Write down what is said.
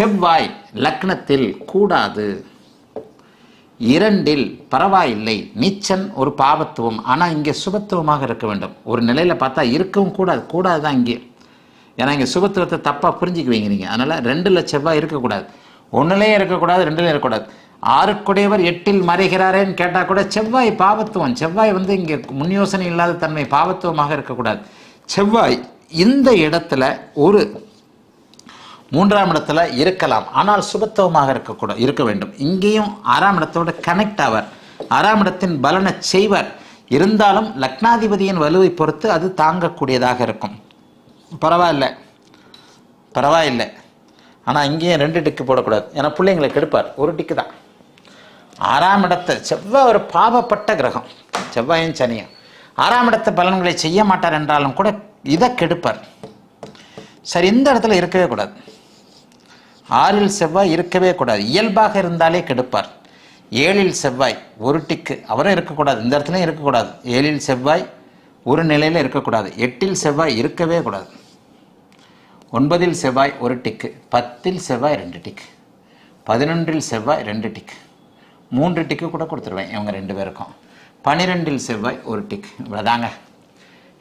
செவ்வாய் லக்னத்தில் கூடாது. இரண்டில் பரவாயில்லை. நீச்சன் ஒரு பாவத்துவம். ஆனால் இங்கே சுபத்துவமாக இருக்க வேண்டும். ஒரு நிலையில் பார்த்தா இருக்கவும் கூடாது. கூடாது தான் இங்கே. ஏன்னா இங்கே சுபத்துவத்தை தப்பாக புரிஞ்சுக்குவீங்க நீங்கள் அதனால் ரெண்டில் செவ்வாய் இருக்கக்கூடாது. ஒன்றுலேயும் இருக்கக்கூடாது ரெண்டுலேயும் இருக்கக்கூடாது. ஆறுக்குடையவர் எட்டில் மறைகிறாரேன்னு கேட்டால் கூட செவ்வாய் பாவத்துவம். செவ்வாய் வந்து இங்கே முன்யோசனை இல்லாத தன்மை பாவத்துவமாக இருக்கக்கூடாது. செவ்வாய் இந்த இடத்துல ஒரு மூன்றாம் இடத்துல இருக்கலாம். ஆனால் சுபத்துவமாக இருக்கக்கூட இருக்க வேண்டும். இங்கேயும் ஆறாம் இடத்தோட கனெக்ட் ஆவார். ஆறாம் இடத்தின் பலனை செய்வர். இருந்தாலும் லக்னாதிபதியின் வலுவை பொறுத்து அது தாங்கக்கூடியதாக இருக்கும். பரவாயில்ல. பரவாயில்லை. ஆனால் இங்கேயும் ரெண்டு டிக்கு போடக்கூடாது. ஏன்னா பிள்ளைங்களுக்கு கெடுப்பார். ஒரு டிக்கு தான். ஆறாம் இடத்தை செவ்வாய் ஒரு பாவப்பட்ட கிரகம். செவ்வாயும் சனியும். ஆறாம் இடத்த பலன்களை செய்ய மாட்டார் என்றாலும் கூட இதை கெடுப்பார். சரி இந்த இடத்துல இருக்கவே கூடாது. ஆறில் செவ்வாய் இருக்கவே கூடாது. இயல்பாக இருந்தாலே கெடுப்பார். ஏழில் செவ்வாய் ஒரு டிக்கு அவரும் இருக்கக்கூடாது. இந்த இடத்துலையும் இருக்கக்கூடாது. ஏழில் செவ்வாய் ஒரு நிலையில் இருக்கக்கூடாது. எட்டில் செவ்வாய் இருக்கவே கூடாது. ஒன்பதில் செவ்வாய் ஒரு டிக்கு. பத்தில் செவ்வாய் ரெண்டு டிக்கு. பதினொன்றில் செவ்வாய் ரெண்டு டிக்கு. மூன்று டிக்கு கூட கொடுத்துருவேன். இவங்க ரெண்டு பேருக்கும். பன்னிரெண்டில் செவ்வாய் ஒரு டிக்கு. இவ்வளோதாங்க